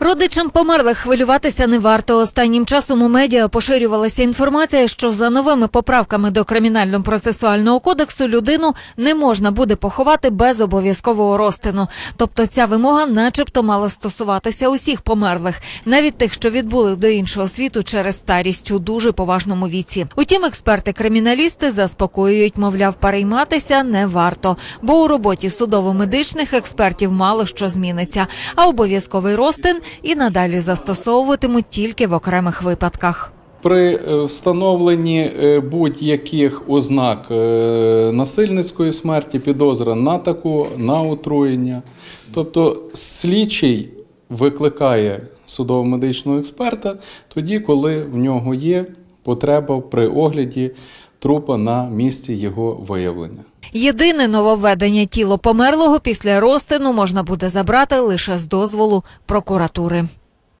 Родичам померлих хвилюватися не варто. Останнім часом у медіа поширювалася інформація, що за новими поправками до кримінально-процесуального кодексу людину не можна буде поховати без обов'язкового розтину. Тобто ця вимога, начебто, мала стосуватися усіх померлих, навіть тих, що відбули до іншого світу через старість у дуже поважному віці. Утім, експерти-криміналісти заспокоюють, мовляв, перейматися не варто, бо у роботі судово-медичних експертів мало що зміниться, а обов'язковий розтин і надалі застосовуватимуть тільки в окремих випадках. При е, встановленні е, будь-яких ознак е, насильницької смерті, підозра на таку, на отруєння. Тобто слідчий викликає судово-медичного експерта тоді, коли в нього є потреба при огляді трупа на місці його виявлення. Єдине нововведення тіло померлого після розтину можна буде забрати лише з дозволу прокуратури.